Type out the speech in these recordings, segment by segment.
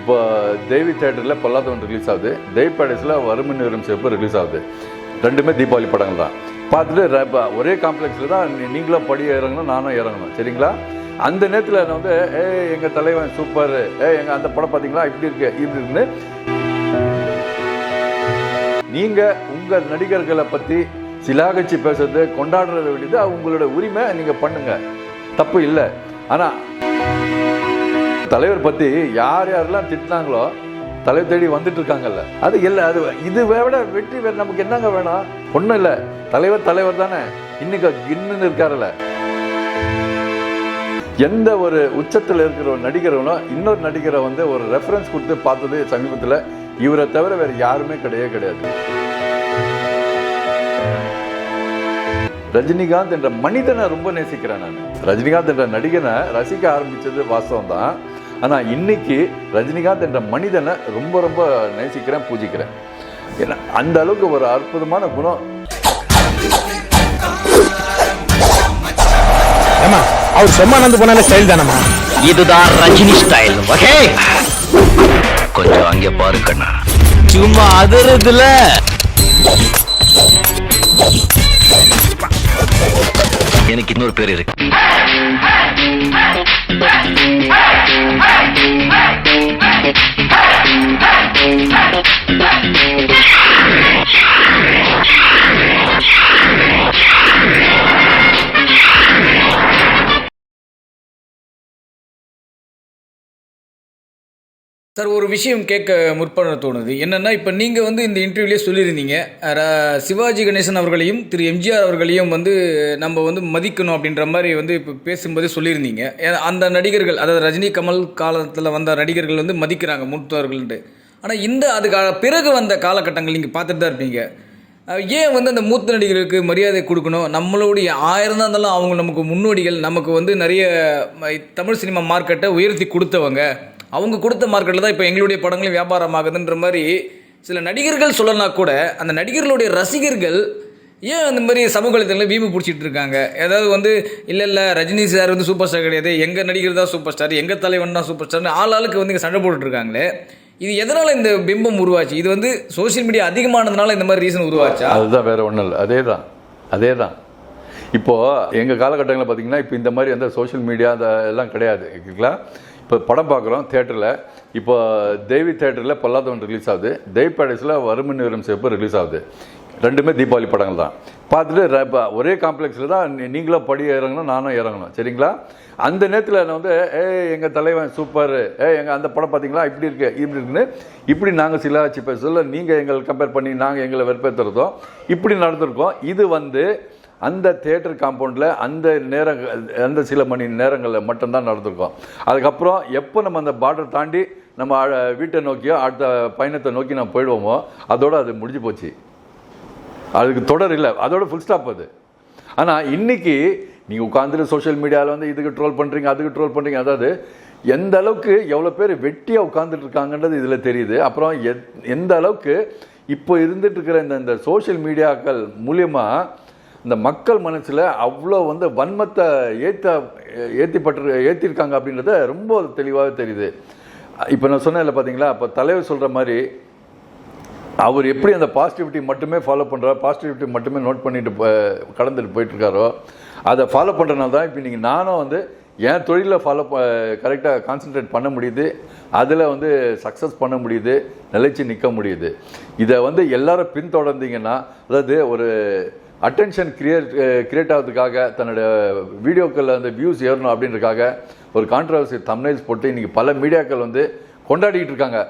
இப்போ தேவி தேட்டரில் பொல்லாதவன் ரிலீஸ் ஆகுது. தேவி பேலஸில் வறுமின் நிறம் சிறப்பு ரிலீஸ் ஆகுது. ரெண்டுமே தீபாவளி படங்கள் தான். பார்த்துட்டு ர- ஒரே காம்ப்ளெக்ஸில் தான் நீங்களும் படி இறங்கணும் நானும் இறங்கணும். சரிங்களா? அந்த நேரத்தில் நான் வந்து ஏ எங்கள் தலைவன் சூப்பர் ஏ எங்கள் அந்த படம் பார்த்தீங்களா இப்படி இருக்கு இப்படி இருக்குன்னு. நீங்கள் உங்கள் நடிகர்களை பற்றி சிலாகச்சி பேசுறது கொண்டாடுறத வேண்டியது அவங்களோட உங்களோட உரிமை நீங்கள் பண்ணுங்கள் தப்பு இல்லை. ஆனால் தலைவர் பற்றி யார் யாரெல்லாம் திட்டினாங்களோ தலைவர் தேடி வந்துட்டு இருக்காங்கல்ல அது இல்லை அது இது விட வெற்றி வேறு நமக்கு என்னங்க வேணும்? ஒன்றும் இல்லை. தலைவர் தலைவர் தானே. இன்னைக்கு கின்னு இருக்காருல்ல. எந்த ஒரு உச்சத்தில் இருக்கிற ஒரு நடிகரவனோ இன்னொரு நடிகரை வந்து ஒரு ரெஃபரன்ஸ் கொடுத்து பார்த்தது சமீபத்தில். இவரை தவிர வேறு யாருமே கிடையவே கிடையாது. ரஜினிகாந்த் என்ற மனிதனை ரொம்ப நேசிக்கிறேன் நான். ரஜினிகாந்த் என்ற நடிகனை ரசிக்க ஆரம்பிச்சது வாஸ்தவம் தான் ஆனால் இன்னைக்கு ரஜினிகாந்த் என்ற மனிதனை ரொம்ப ரொம்ப நேசிக்கிறேன் பூஜிக்கிறேன். ஏன்னா அந்த அளவுக்கு ஒரு அற்புதமான குணம். ஏமா அவர் சும்மா நடந்து போனாலே ஸ்டைல் தானம்மா? இதுதான் ரஜினி ஸ்டைல் ஓகே கொஞ்சம் அங்க பாரு கண்ணா சும்மா அதறதுல எனக்கு இன்னொரு பேர் இருக்கு சார் ஒரு விஷயம் கேட்க முற்பட தோணுது. என்னென்னா இப்போ நீங்கள் வந்து இந்த இன்டர்வியூலேயே சொல்லியிருந்தீங்க. சிவாஜி கணேசன் அவர்களையும் திரு எம்ஜிஆர் அவர்களையும் வந்து நம்ம வந்து மதிக்கணும் அப்படின்ற மாதிரி வந்து இப்போ பேசும்போதே சொல்லியிருந்தீங்க. அந்த நடிகர்கள் அதாவது ரஜினி கமல் காலத்தில் வந்த நடிகர்கள் வந்து மதிக்கிறாங்க மூத்தவர்கள்ட்டு ஆனால் இந்த அதுக்கு பிறகு வந்த காலகட்டங்கள் நீங்கள் பார்த்துட்டு தான் இருப்பீங்க. ஏன் வந்து அந்த மூத்த நடிகர்களுக்கு மரியாதை கொடுக்கணும்? நம்மளுடைய ஆயிரம் தான் இருந்தாலும் அவங்க நமக்கு முன்னோடிகள் நமக்கு வந்து நிறைய தமிழ் சினிமா மார்க்கெட்டை உயர்த்தி கொடுத்தவங்க. அவங்க கொடுத்த மார்க்கெட்டில் தான் இப்போ எங்களுடைய படங்களும் வியாபாரம் ஆகுதுன்ற மாதிரி சில நடிகர்கள் சொல்லனா கூட அந்த நடிகர்களுடைய ரசிகர்கள் ஏன் அந்த மாதிரி சமூக வலைத்தளங்களில் வீம்பு பிடிச்சிட்டு இருக்காங்க? ஏதாவது வந்து இல்லை இல்லை ரஜினி சார் வந்து சூப்பர் ஸ்டார் கிடையாது. எங்கள் நடிகர் தான் சூப்பர் ஸ்டார் எங்கள் தலைவன் தான் சூப்பர் ஸ்டார்னு ஆள் ஆளுக்கு வந்து இங்கே சண்டை போட்டுட்டு இது எதனால் இந்த பிம்பம் உருவாச்சு? இது வந்து சோஷியல் மீடியா அதிகமானதுனால இந்த மாதிரி ரீசன் உருவாச்சா? அதுதான் வேற ஒன்றும் இல்லை. அதே தான் அதே தான் இப்போது எங்கள் காலகட்டங்களில் பார்த்தீங்கன்னா இப்போ இந்த மாதிரி அந்த சோஷியல் மீடியா அந்த எல்லாம் கிடையாது. ஓகேங்களா இப்போ படம் பார்க்குறோம் தேட்டரில் இப்போ தேவி தேட்டரில் பல்லாதவன் ரிலீஸ் ஆகுது. தேவி பேலஸில் வறுமன் நிறம் சிறப்பு ரிலீஸ் ஆகுது. ரெண்டுமே தீபாவளி படங்கள் தான். பார்த்துட்டு ஒரே காம்ப்ளெக்ஸில் தான் நீ- நீங்களும் படி இறங்கணும் நானும் இறங்கணும். சரிங்களா? அந்த நேரத்தில் நான் வந்து ஏ எங்கள் தலைவன் சூப்பர் ஏ எங்கள் அந்த படம் பார்த்தீங்களா இப்படி இருக்கு இப்படி இருக்குன்னு இப்படி நாங்கள் சிலாச்சி பேசல நீங்கள் எங்களை கம்பேர் பண்ணி நாங்கள் எங்களை வெறுப்பேற்றுறதும் இப்படி நடந்திருக்கோம். இது வந்து அந்த தேட்டர் காம்பவுண்டில் அந்த நேரங்கள் அந்த சில மணி நேரங்களில் மட்டும்தான் நடந்திருக்கோம். அதுக்கப்புறம் எப்போ நம்ம அந்த பார்டர் தாண்டி நம்ம வீட்டை நோக்கியோ அடுத்த பயணத்தை நோக்கி நம்ம போயிடுவோமோ அதோடு அது முடிஞ்சு போச்சு. அதுக்கு தொடர் இல்லை. அதோட ஃபுல் ஸ்டாப் அது. ஆனால் இன்னைக்கு நீங்கள் உட்காந்துட்டு சோஷியல் மீடியாவில் வந்து இதுக்கு ட்ரோல் பண்ணுறீங்க அதுக்கு ட்ரோல் பண்ணுறீங்க அதாவது எந்த அளவுக்கு எவ்வளோ பேர் வெட்டியாக உட்காந்துட்டு இருக்காங்கன்றது இதில் தெரியுது. அப்புறம் எத்- எந்த அளவுக்கு இப்போ இருந்துட்டு இருக்கிற இந்த இந்த சோஷியல் மீடியாக்கள் மூலியமாக இந்த மக்கள் மனசில் அவ்வளோ வந்து வன்மத்தை ஏற்ற ஏற்றிப்பட்டு ஏற்றிருக்காங்க அப்படின்றத ரொம்ப தெளிவாக தெரியுது. இப்போ நான் சொன்னேன்ல பார்த்தீங்களா இப்போ தலைவர் சொல்கிற மாதிரி அவர் எப்படி அந்த பாசிட்டிவிட்டி மட்டுமே ஃபாலோ பண்ணுறா பாசிட்டிவிட்டி மட்டுமே நோட் பண்ணிட்டு கடந்துட்டு போயிட்டுருக்காரோ அதை ஃபாலோ பண்ணுறனால தான் இப்போ நீங்கள் நானும் வந்து என் தொழிலில் ஃபாலோ கரெக்டாக கான்சென்ட்ரேட் பண்ண முடியுது. அதில் வந்து சக்ஸஸ் பண்ண முடியுது. நிலைச்சு நிற்க முடியுது. இதை வந்து எல்லாரும் பின்தொடர்ந்தீங்கன்னா அதாவது ஒரு அட்டென்ஷன் கிரியேட் கிரியேட் ஆகிறதுக்காக தன்னோட வீடியோக்களில் அந்த வியூஸ் ஏறணும் அப்படின்றதுக்காக ஒரு கான்ட்ரவர்சி தம்னைல்ஸ் போட்டு இன்றைக்கி பல மீடியாக்கள் வந்து கொண்டாடிக்கிட்டு இருக்காங்க.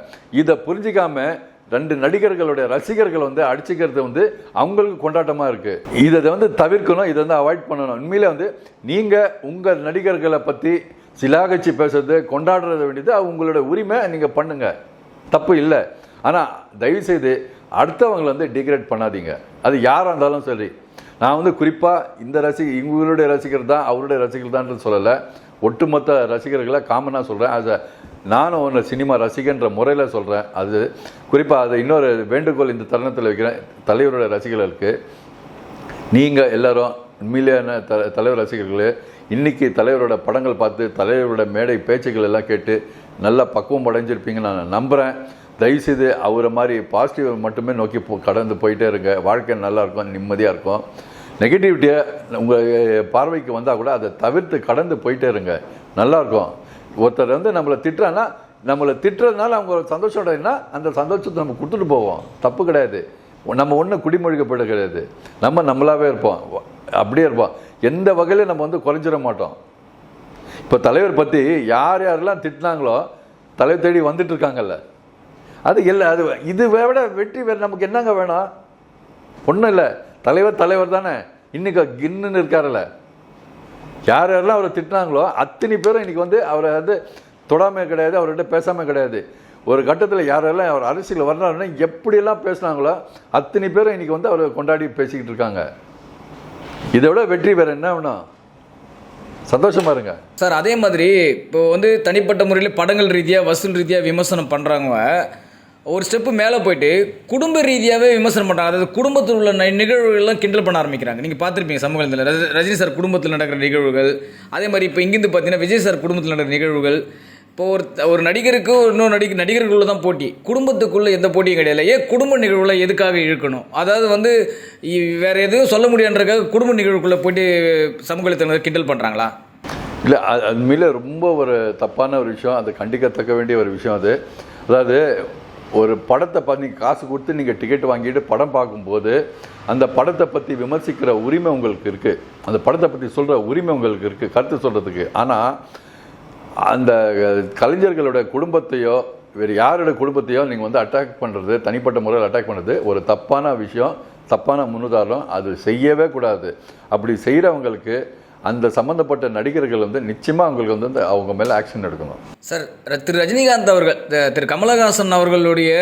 இதை புரிஞ்சிக்காம ரெண்டு நடிகர்களுடைய ரசிகர்கள் வந்து அடிச்சுக்கிறது வந்து அவங்களுக்கு கொண்டாட்டமாக இருக்குது இதை வந்து தவிர்க்கணும் இதை வந்து அவாய்ட் பண்ணணும். உண்மையிலே வந்து நீங்கள் உங்கள் நடிகர்களை பற்றி சிலாகச்சி பேசுறது கொண்டாடுறது வேண்டியது அவங்களோட உரிமை நீங்கள் பண்ணுங்கள் தப்பு இல்லை. ஆனால் தயவுசெய்து அடுத்தவங்களை வந்து டிகிரேட் பண்ணாதீங்க. அது யாராக இருந்தாலும் சரி. நான் வந்து குறிப்பாக இந்த ரசிக இவங்களுடைய ரசிகர் தான் அவருடைய ரசிகர் தான் சொல்லலை. ஒட்டுமொத்த ரசிகர்களை காமனாக சொல்கிறேன் அது நானும் ஒன்று சினிமா ரசிகன்ற முறையில் சொல்கிறேன் அது குறிப்பாக அது இன்னொரு வேண்டுகோள் இந்த தருணத்தில் வைக்கிறேன். தலைவருடைய ரசிகர்களுக்கு நீங்கள் எல்லாரும் உண்மையிலேயான த தலைவர் ரசிகர்களே இன்றைக்கி தலைவரோட படங்கள் பார்த்து தலைவரோட மேடை பேச்சுக்கள் எல்லாம் கேட்டு நல்லா பக்குவம் அடைஞ்சிருப்பீங்கன்னு நான் நம்புகிறேன் தயவுசெய்து அவரை மாதிரி பாசிட்டிவ் மட்டுமே நோக்கி போ கடந்து போயிட்டே இருங்க. வாழ்க்கை நல்லா இருக்கும். நிம்மதியாக இருக்கும் நெகட்டிவிட்டியை உங்கள் பார்வைக்கு வந்தால் கூட அதை தவிர்த்து கடந்து போயிட்டே இருங்க. நல்லாயிருக்கும். ஒருத்தர் வந்து நம்மளை திட்டுறான்னா நம்மளை திட்டுறதுனால அவங்க சந்தோஷம் அடையினா அந்த சந்தோஷத்தை நம்ம கொடுத்துட்டு போவோம். தப்பு கிடையாது. நம்ம ஒன்றும் குடிமொழிக்கப்பட கிடையாது நம்ம நம்மளாகவே இருப்போம். அப்படியே இருப்போம். எந்த வகையிலும் நம்ம வந்து குறைஞ்சிட மாட்டோம். இப்போ தலைவர் பற்றி யார் யாரெல்லாம் திட்டினாங்களோ தலைவர் தேடி வந்துட்டு இருக்காங்கல்ல. அது இல்லை அது இது விட வெற்றி வேறு நமக்கு என்னங்க வேணும்? ஒன்றும் இல்லை. தலைவர் தலைவர் தானே. இன்னைக்கு கின்னுன்னு இருக்காருல்ல. யார் யாரெல்லாம் அவரை திட்டினாங்களோ அத்தனை பேரும் இன்னைக்கு வந்து அவரை வந்து தொடாம கிடையாது அவர்கிட்ட பேசாம கிடையாது. ஒரு கட்டத்தில் யாரெல்லாம் அவர் அரசியல் வர்றாருன்னா எப்படியெல்லாம் பேசுனாங்களோ அத்தனை பேரும் இன்னைக்கு வந்து அவரை கொண்டாடி பேசிக்கிட்டு இருக்காங்க. இதை விட வெற்றி வேறு என்ன வேணும்? சந்தோஷமா இருங்க. சார் அதே மாதிரி இப்போ வந்து தனிப்பட்ட முறையில் படங்கள் ரீதியாக வசூல் ரீதியாக விமர்சனம் பண்ணுறாங்க ஒரு ஸ்டெப்பு மேலே போயிட்டு குடும்ப ரீதியாகவே விமர்சனம் பண்ணுறாங்க அதாவது குடும்பத்தில் உள்ள நிகழ்வுகள்லாம் கிண்டல் பண்ண ஆரம்பிக்கிறாங்க. நீங்கள் பார்த்துருப்பீங்க சமூகத்தில் ரஜினி சார் குடும்பத்தில் நடக்கிற நிகழ்வுகள் அதே மாதிரி இப்போ இங்கேருந்து பார்த்தீங்கன்னா விஜய் சார் குடும்பத்தில் நடக்கிற நிகழ்வுகள் இப்போ ஒரு ஒரு நடிகருக்கு இன்னொரு நடிகை நடிகர்களுக்குள்ள தான் போட்டி. குடும்பத்துக்குள்ளே எந்த போட்டியும் கிடையாது. ஏன் குடும்ப நிகழ்வுல எதுக்காக இழுக்கணும்? அதாவது வந்து இ- எதுவும் சொல்ல முடியான்றக்காக குடும்ப நிகழ்வுக்குள்ளே போயிட்டு சமூக கிண்டல் பண்ணுறாங்களா இல்லை அது உண்மையில் ரொம்ப ஒரு தப்பான ஒரு விஷயம். அது கண்டிக்கத்தக்க வேண்டிய ஒரு விஷயம் அது. அதாவது ஒரு படத்தை பார்த்து நீங்கள் காசு கொடுத்து நீங்கள் டிக்கெட் வாங்கிட்டு படம் பார்க்கும்போது அந்த படத்தை பற்றி விமர்சிக்கிற உரிமை உங்களுக்கு இருக்குது அந்த படத்தை பற்றி சொல்கிற உரிமை உங்களுக்கு இருக்குது கருத்து சொல்கிறதுக்கு ஆனால் அந்த கலைஞர்களோட குடும்பத்தையோ வேறு யாரோட குடும்பத்தையோ நீங்கள் வந்து அட்டாக் பண்ணுறது தனிப்பட்ட முறையில் அட்டாக் பண்ணுறது ஒரு தப்பான விஷயம் தப்பான முன்னுதாரணம் அது செய்யவே கூடாது. அப்படி செய்கிறவங்களுக்கு அந்த சம்மந்தப்பட்ட நடிகர்கள் வந்து நிச்சயமாக அவங்களுக்கு வந்து அவங்க மேலே ஆக்ஷன் எடுக்கணும். சார் திரு ரஜினிகாந்த் அவர்கள் த- திரு கமலஹாசன் அவர்களுடைய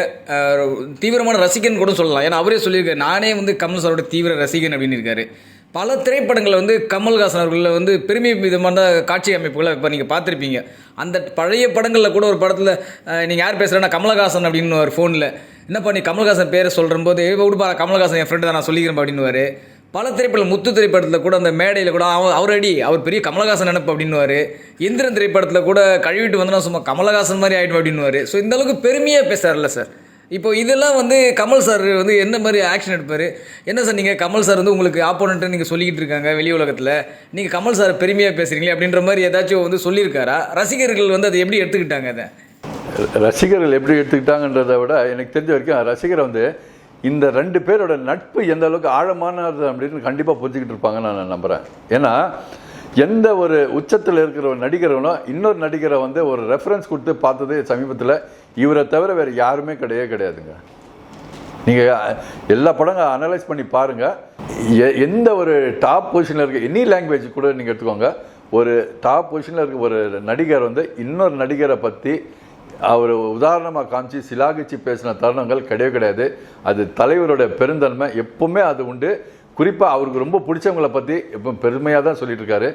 தீவிரமான ரசிகன் கூட சொல்லலாம். ஏன்னா அவரே சொல்லியிருக்காரு நானே வந்து கமல் சாரோட தீவிர ரசிகன் அப்படின்னு இருக்காரு. பல திரைப்படங்களில் வந்து கமல்ஹாசன் அவர்களில் வந்து பெருமை விதமான காட்சி அமைப்புகளை இப்போ நீங்கள் பார்த்துருப்பீங்க. அந்த பழைய படங்களில் கூட ஒரு படத்தில் நீங்கள் யார் பேசுகிறேன்னா கமலஹாசன் அப்படின்னு ஒரு ஃபோனில் என்னப்பா நீ கமல்ஹாசன் பேரை சொல்கிற போது விடுப்பா கமல்ஹாசன் என் ஃப்ரெண்டு தான் நான் சொல்லிக்கிறேன் அப்படின்னு பல திரைப்படம் முத்து திரைப்படத்தில் கூட அந்த மேடையில் கூட அவன் அவர் அடி அவர் பெரிய கமலஹாசன் நினப்பு அப்படின்னுவார். இந்திரன் திரைப்படத்தில் கூட கழுவிட்டு வந்தனா சும்மா கமலஹாசன் மாதிரி ஆகிடும் அப்படின்னுவார். ஸோ இந்த அளவுக்கு பெருமையாக பேசுறாருல்ல சார் இப்போ இதெல்லாம் வந்து கமல் சார் வந்து என்ன மாதிரி ஆக்ஷன் எடுப்பார்? என்ன சார் நீங்கள் கமல் சார் வந்து உங்களுக்கு ஆப்போனண்ட்டு நீங்கள் சொல்லிக்கிட்டு இருக்காங்க வெளி உலகத்தில்? நீங்கள் கமல் சார் பெருமையாக பேசுகிறீங்களே அப்படின்ற மாதிரி ஏதாச்சும் வந்து சொல்லியிருக்காரா? ரசிகர்கள் வந்து அதை எப்படி எடுத்துக்கிட்டாங்க அதை? ரசிகர்கள் எப்படி எடுத்துக்கிட்டாங்கன்றதை விட எனக்கு தெரிஞ்ச வரைக்கும் ரசிகர் வந்து இந்த ரெண்டு பேரோட நட்பு எந்த அளவுக்கு ஆழமானது அப்படின்னு கண்டிப்பாக புரிஞ்சுக்கிட்டு இருப்பாங்கன்னு நான் நம்புகிறேன் ஏன்னா எந்த ஒரு உச்சத்தில் இருக்கிற ஒரு நடிகரனும் இன்னொரு நடிகரை வந்து ஒரு ரெஃபரன்ஸ் கொடுத்து பார்த்தது சமீபத்தில் இவரை தவிர வேறு யாருமே கிடையவே கிடையாதுங்க. நீங்கள் எல்லா படங்கள் அனலைஸ் பண்ணி பாருங்கள் எ- எந்த ஒரு டாப் பொசிஷனில் இருக்க எனி லாங்குவேஜ் கூட நீங்கள் எடுத்துக்கோங்க. ஒரு டாப் பொசிஷனில் இருக்க ஒரு நடிகர் வந்து இன்னொரு நடிகரை பற்றி அவர் உதாரணமாக காமிச்சு சிலாகிச்சு பேசின தருணங்கள் கிடையவே கிடையாது. அது தலைவரோட பெருந்தன்மை எப்பவுமே அது உண்டு. குறிப்பாக அவருக்கு ரொம்ப பிடிச்சவங்களை பற்றி எப்போ பெருமையாக தான் சொல்லிட்டு இருக்காரு.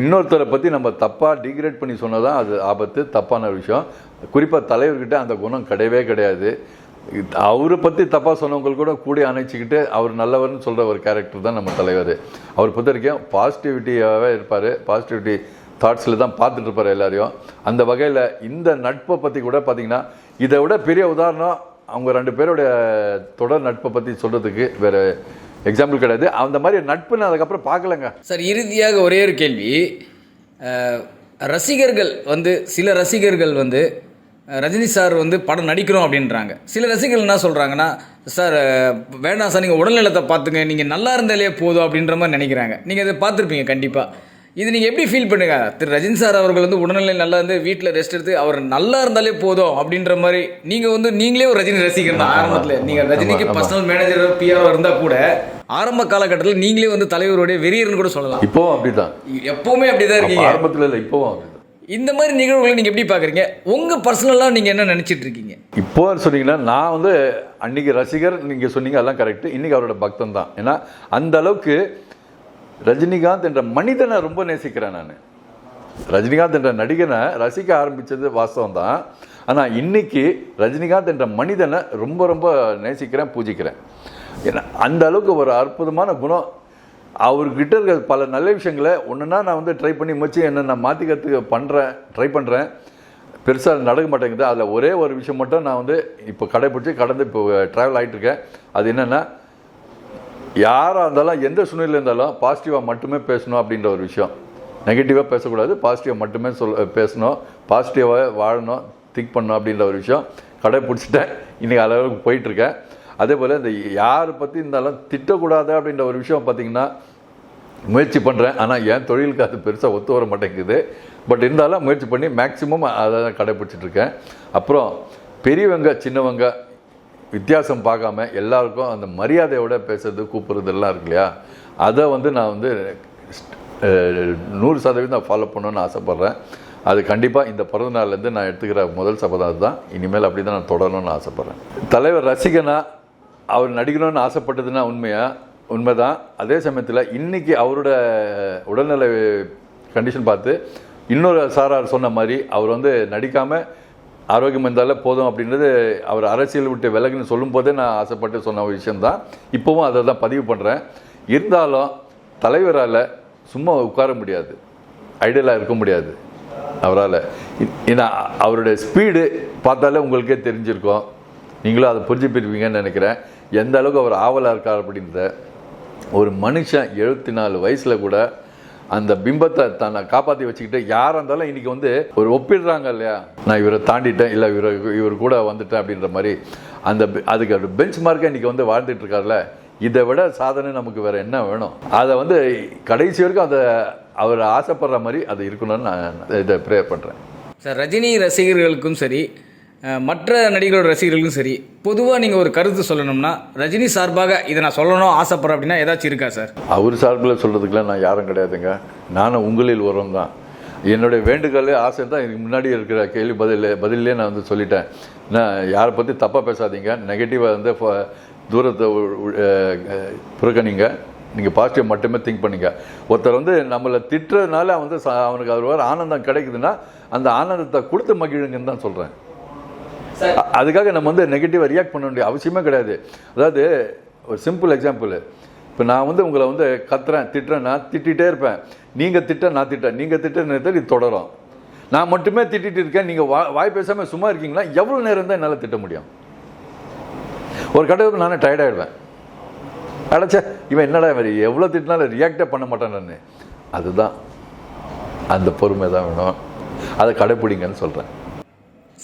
இன்னொருத்தரை பற்றி நம்ம தப்பாக டிகிரேட் பண்ணி சொன்னதான் அது ஆபத்து தப்பான விஷயம். குறிப்பாக தலைவர்கிட்ட அந்த குணம் கிடையவே கிடையாது. அவரை பற்றி தப்பாக சொன்னவங்க கூட கூட அணைச்சிக்கிட்டு அவர் நல்லவர்னு சொல்கிற ஒரு கேரக்டர் தான் நம்ம தலைவர். அவர் பொறுத்த வரைக்கும் பாசிட்டிவிட்டியாகவே இருப்பார். பாசிட்டிவிட்டி தாட்ஸில் தான் பார்த்துட்டு இருப்பார் எல்லாரையும். அந்த வகையில் இந்த நட்பை பற்றி கூட பார்த்தீங்கன்னா இதை விட பெரிய உதாரணம் அவங்க ரெண்டு பேரோட தொடர் நட்பை பற்றி சொல்கிறதுக்கு வேறு எக்ஸாம்பிள் கிடையாது. அந்த மாதிரி நட்பு நான் அதுக்கப்புறம் பார்க்கலங்க. சார் இறுதியாக ஒரே ஒரு கேள்வி. ரசிகர்கள் வந்து சில ரசிகர்கள் வந்து ரஜினி சார் வந்து படம் நடிக்கிறோம் அப்படின்றாங்க. சில ரசிகர்கள் என்ன சொல்கிறாங்கன்னா சார் வேணாம் சார் நீங்கள் உடல்நலத்தை பார்த்துங்க. நீங்கள் நல்லா இருந்தாலே போதும் அப்படின்ற மாதிரி நினைக்கிறாங்க. நீங்கள் அதை பார்த்துருப்பீங்க கண்டிப்பாக இது நீங்கள் எப்படி ஃபீல் பண்ணுங்க? திரு ரஜினி சார் அவர்கள் வந்து உடல்நிலை நல்லா இருந்து வீட்டில் ரெஸ்ட் எடுத்து அவர் நல்லா இருந்தாலே போதும் அப்படின்ற மாதிரி நீங்கள் வந்து நீங்களே ஒரு ரஜினி ரசிகர் தான் ஆரம்பத்தில்? நீங்கள் ரஜினிக்கு. பர்சனல் மேனேஜர் பிஆர் இருந்தால் கூட ஆரம்ப காலகட்டத்தில் நீங்களே வந்து தலைவருடைய வெறியர்னு கூட சொல்லலாம். இப்போவும் அப்படிதான். எப்பவுமே அப்படிதான் அப்ப இருக்கீங்க. ஆரம்பத்தில் இல்லை இப்போவும் இந்த மாதிரி நிகழ்வுகளை நீங்க எப்படி பாக்குறீங்க உங்க பர்சனலா நீங்க என்ன நினைச்சிட்டு இருக்கீங்க? இப்போ சொன்னீங்கன்னா நான் வந்து அன்னைக்கு ரசிகர் நீங்கள் சொன்னீங்க அதெல்லாம் கரெக்ட் இன்னைக்கு அவரோட பக்தன் தான் ஏன்னா அந்த அளவுக்கு ரஜினிகாந்த் என்ற மனிதனை ரொம்ப நேசிக்கிறேன் நான். ரஜினிகாந்த் என்ற நடிகனை ரசிக்க ஆரம்பித்தது வாஸ்தவம் தான் ஆனால் இன்னைக்கு ரஜினிகாந்த் என்ற மனிதனை ரொம்ப ரொம்ப நேசிக்கிறேன் பூஜிக்கிறேன். ஏன்னா அந்த அளவுக்கு ஒரு அற்புதமான குணம். அவர்கிட்ட இருக்கிற பல நல்ல விஷயங்களை ஒன்றுனா நான் வந்து ட்ரை பண்ணி முயற்சி என்ன நான் மாற்றிக்கிறதுக்கு பண்ணுறேன் ட்ரை பண்ணுறேன் பெருசாக நடக்க மாட்டேங்குது. அதில் ஒரே ஒரு விஷயம் மட்டும் நான் வந்து இப்போ கடைபிடிச்சி கடந்து இப்போ ட்ராவல் ஆகிட்டு இருக்கேன். அது என்னென்னா யாராக இருந்தாலும் எந்த சூழ்நிலையில் இருந்தாலும் பாசிட்டிவாக மட்டுமே பேசணும் அப்படின்ற ஒரு விஷயம். நெகட்டிவாக பேசக்கூடாது பாசிட்டிவாக மட்டுமே சொல் பேசணும் பாசிட்டிவாக வாழணும் திங்க் பண்ணணும் அப்படின்ற ஒரு விஷயம். கடைப்பிடிச்சிட்டேன். இன்றைக்கி அளவுக்கு போயிட்டுருக்கேன். அதே போல் இந்த யாரை பற்றி இருந்தாலும் திட்டக்கூடாது அப்படின்ற ஒரு விஷயம் பார்த்திங்கன்னா முயற்சி பண்ணுறேன் ஆனால் என் தொழிலுக்கு அது பெருசாக ஒத்து வர மாட்டேங்குது. பட் இருந்தாலும் முயற்சி பண்ணி மேக்ஸிமம் அதை தான் அப்புறம் பெரியவங்க சின்னவங்க வித்தியாசம் பார்க்காம எல்லாருக்கும் அந்த மரியாதையோட பேசுறது கூப்பிட்றது எல்லாம் இருக்கு இல்லையா? அதை வந்து நான் வந்து நூறு சதவீதம் ஃபாலோ பண்ணணும்னு ஆசைப்பட்றேன். அது கண்டிப்பாக இந்த பிறந்த நாள்லேருந்து நான் எடுத்துக்கிற முதல் சபதம் அதுதான். இனிமேல் அப்படி தான் நான் தொடரணும்னு ஆசைப்பட்றேன். தலைவர் ரசிகனா அவர் நடிக்கணும்னு ஆசைப்பட்டதுன்னா உண்மையா? உண்மைதான். அதே சமயத்தில் இன்னைக்கு அவரோட உடல்நிலை கண்டிஷன் பார்த்து இன்னொரு சாரார் சொன்ன மாதிரி அவர் வந்து நடிக்காமல் ஆரோக்கியம் இருந்தாலே போதும் அப்படின்றது அவர் அரசியல் விட்டு விலகுன்னு சொல்லும் போதே நான் ஆசைப்பட்டு சொன்ன ஒரு விஷயம்தான். இப்போவும் அதை தான் பதிவு பண்ணுறேன் இருந்தாலும் தலைவரால் சும்மா உட்கார முடியாது. ஐடியலாக இருக்க முடியாது. அவரால். ஏன்னா அவருடைய ஸ்பீடு பார்த்தாலே உங்களுக்கே தெரிஞ்சிருக்கும். நீங்களும் அதை புரிஞ்சுப்பிருப்பீங்கன்னு நினைக்கிறேன். எந்த அளவுக்கு அவர் ஆவலாக இருக்கார் அப்படின்றத. ஒரு மனுஷன் எழுபத்தி நாலு வயசில் கூட அந்த பிம்பத்தை தன்னை காப்பாற்றி வச்சுக்கிட்டு யாராக இருந்தாலும் இன்னைக்கு வந்து ஒரு ஒப்பிடுறாங்க இல்லையா? நான் இவரை தாண்டிட்டேன் இல்லை இவரை இவர் கூட வந்துட்டேன் அப்படின்ற மாதிரி. அந்த பெ- அதுக்கு ஒரு பெஞ்ச் மார்க்கை இன்னைக்கு வந்து வாழ்ந்துட்டு இருக்கார்ல இதை விட சாதனை நமக்கு வேறு என்ன வேணும்? அதை வந்து கடைசி வரைக்கும் அதை அவர் ஆசைப்படுற மாதிரி அது இருக்கணும்னு நான் இதை ப்ரேயர் பண்ணுறேன் சார் ரஜினி ரசிகர்களுக்கும் சரி மற்ற நடிகரோட ரசிகர்களுக்கும் சரி பொதுவாக நீங்கள் ஒரு கருத்து சொல்லணும்னா ரஜினி சார்பாக இதை நான் சொல்லணும் ஆசைப்படுறேன் அப்படின்னா ஏதாச்சும் இருக்கா சார்? அவர் சார்பில் சொல்கிறதுக்குலாம் நான் யாரும் கிடையாதுங்க. நானும் உங்களில் உரம் தான். என்னுடைய வேண்டுகோள் ஆசை தான் எனக்கு முன்னாடி இருக்கிற கேள்வி பதில் பதிலே நான் வந்து சொல்லிட்டேன். நான் யாரை பற்றி தப்பாக பேசாதீங்க நெகட்டிவாக வந்து ஃப- தூரத்தை புறக்கணிங்க. நீங்கள் பாசிட்டிவ் மட்டுமே திங்க் பண்ணுங்க. ஒருத்தர் வந்து நம்மளை திட்டுறதுனால வந்து அவனுக்கு அவர் ஆனந்தம் கிடைக்குதுன்னா அந்த ஆனந்தத்தை கொடுத்து மகிழுங்கன்னு தான் சொல்கிறேன் அதுக்காக நம்ம வந்து நெகட்டிவாக ரியாக்ட் பண்ண வேண்டிய அவசியமே கிடையாது. அதாவது ஒரு சிம்பிள் எக்ஸாம்பிள் இப்போ நான் வந்து உங்களை வந்து கத்துறேன் திட்டுறேன் நான் திட்டிகிட்டே இருப்பேன். நீங்கள் திட்ட நான் திட்ட. நீங்கள் திட்ட நேரத்தில் இது தொடரும். நான் மட்டுமே திட்டிட்டு இருக்கேன். நீங்கள் வா வாய் பேசாமல் சும்மா இருக்கீங்களா? எவ்வளோ நேரம் தான் என்னால் திட்ட முடியும்? ஒரு கட்டத்துக்கு நானே டயர்டாகிடுவேன் அடைச்சா இவன் என்னடா இவர் எவ்வளோ திட்டினாலும் ரியாக்டே பண்ண மாட்டேன் நான். அதுதான். அந்த பொறுமை தான் வேணும். அதை கடைப்பிடிங்கன்னு சொல்கிறேன்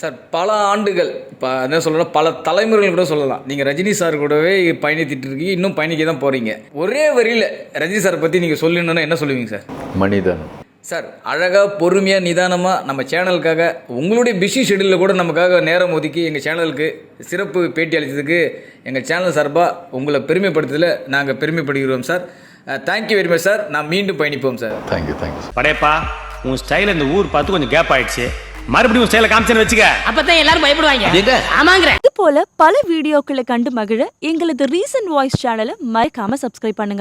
சார் பல ஆண்டுகள் இப்போ என்ன சொல்லணும் பல தலைமுறைகள் கூட சொல்லலாம். நீங்கள் ரஜினி சார் கூடவே பயணித்திட்டு இருக்கீங்க இன்னும் பயணிக்க தான் போகிறீங்க ஒரே வரியில் ரஜினி சாரை பற்றி நீங்கள் சொல்லணுன்னா என்ன சொல்லுவீங்க சார்? மனிதன். சார் அழகாக பொறுமையாக நிதானமாக நம்ம சேனலுக்காக உங்களுடைய பிஸி ஷெடியூலில் கூட நமக்காக நேரம் ஒதுக்கி எங்கள் சேனலுக்கு சிறப்பு பேட்டி அளித்ததுக்கு எங்கள் சேனல் சார்பாக உங்களை பெருமைப்படுத்துறதுல நாங்கள் பெருமைப்படுகிறோம் sir. Thank you very much sir. நான் மீண்டும் பயணிப்போம் சார். தேங்க்யூ தேங்க்யூ படையப்பா உன் ஸ்டைல் இந்த ஊர் பார்த்து கொஞ்சம் கேப் ஆயிடுச்சு. மறுபடியும் ஸ்டைல காமிச்சேன்னு வச்சுக்க. அப்பதான் எல்லாரும் பயப்படுவாங்க? ஆமாங்கிற. இது போல பல வீடியோக்களை கண்டு மகிழ எங்களது ரீசன்ட் வாய்ஸ் சேனலை மறக்காம சப்ஸ்கிரைப் பண்ணுங்க.